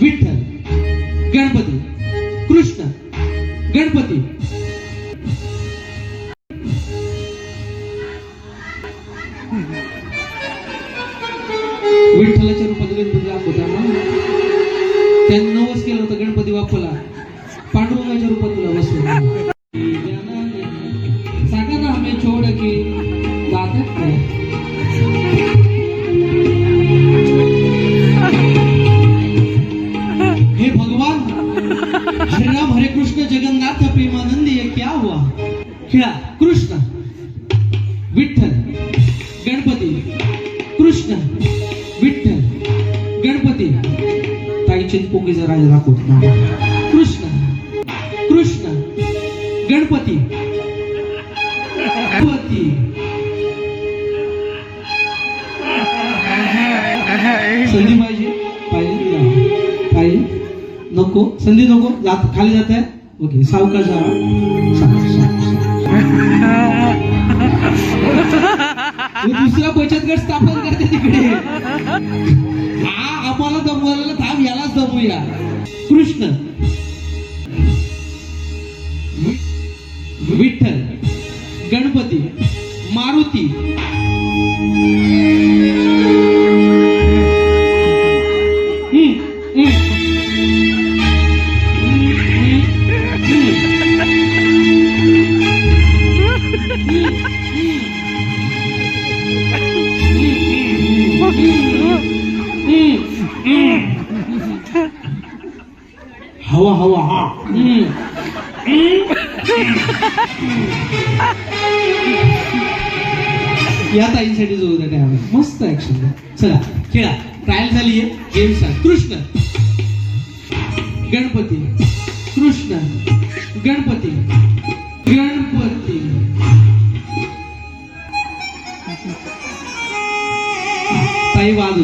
विठ्ठल गणपती कृष्ण गणपती. विठ्ठलाच्या रूपात गणपती दाखवताना त्यांनी नवस केलं होतं गणपती बाप्पाला. पांडुरंगाच्या खेळा कृष्ण. विठ्ठल. गणपती. कृष्ण. विठ्ठल. गणपती. ताई चिंतपोकीचा राजा दाखवत ना कृष्ण. कृष्ण. गणपती. गणपती. संधी पाहिजे पाहिजे पाहिजे नको. संधी नको. जात खाली जात आहे? ओके सावकाश. दुसरा बचत गट स्थापन करते तिकडे. हा आम्हाला जमवायला थांब यालाच जमूया कृष्ण. विठ्ठल. गणपती. मारुती. या ताईंसाठी जो उद्या काय मस्त ऍक्शन चला खेळा. ट्रायल झाली आहे. गेम सांग कृष्ण. गणपती. कृष्ण. गणपती. गण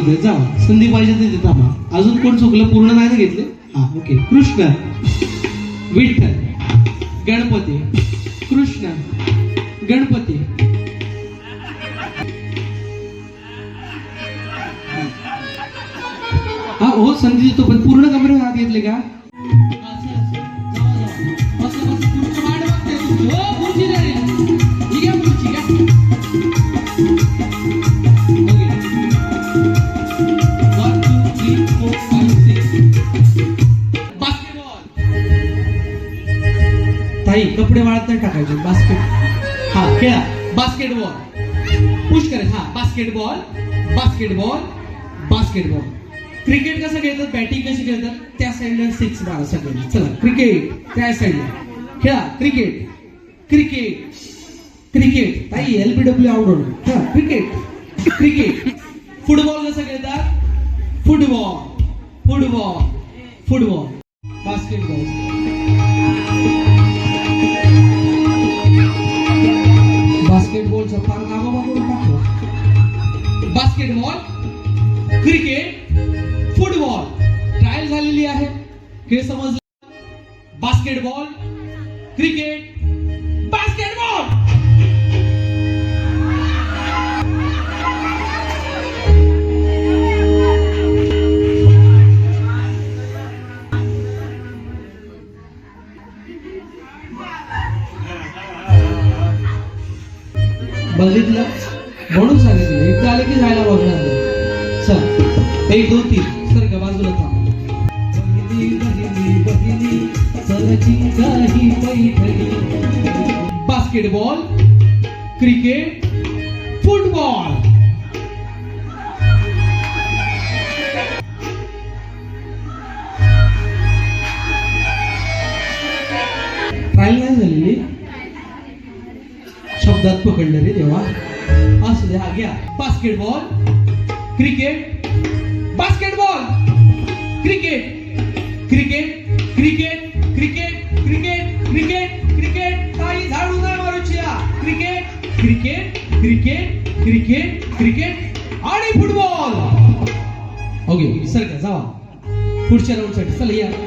होते जा संधी पाहिजे तिथे थांबा. अजून कोण चुकलं? पूर्ण नाही ना घेतले? हा ओके कृष्ण विठ्ठल गणपती कृष्ण गणपती. हा हो संधी देतो पण पूर्ण कमरे हात घेतले का? ताई वाळत नाही टाकायचे. बास्केट हा खेळा. बास्केटबॉल पुश करे. हा बास्केटबॉल बास्केटबॉल बास्केटबॉल क्रिकेट कसं खेळतात? बॅटिंग कशी खेळतात? त्या साईडला सिक्स मारा सगळे चला क्रिकेट त्या साईडला खेळा क्रिकेट क्रिकेट क्रिकेट ताई एलबीडब्ल्यू आवडून. हा क्रिकेट क्रिकेट फुटबॉल कसं खेळतात? फुटबॉल फुटबॉल फुटबॉल बास्केटबॉल बास्केटबॉलचा फार मागोमागून टाकला बास्केटबॉल क्रिकेट फुटबॉल ट्रायल झालेली आहे. हे समजलं? बास्केटबॉल क्रिकेट बघितलं? म्हणून सांगितलं. एकदा आलं की जायला बघणार नाही. चल. एक दोन तीन. सर का बाजूला थांब. बहिणी बहिणी बहिणी सरची काही Paithani basketball cricket football. Trial नाही झालेली. शब्दात पकडलं रे देवा. असू दे हा घ्या. Basketball cricket basketball cricket cricket cricket cricket cricket cricket cricket. काही झाडू नाही मारूचिया cricket cricket cricket cricket cricket आणि फुटबॉल. ओके सर का जावा. पुढच्या राऊंडसाठी. चला या.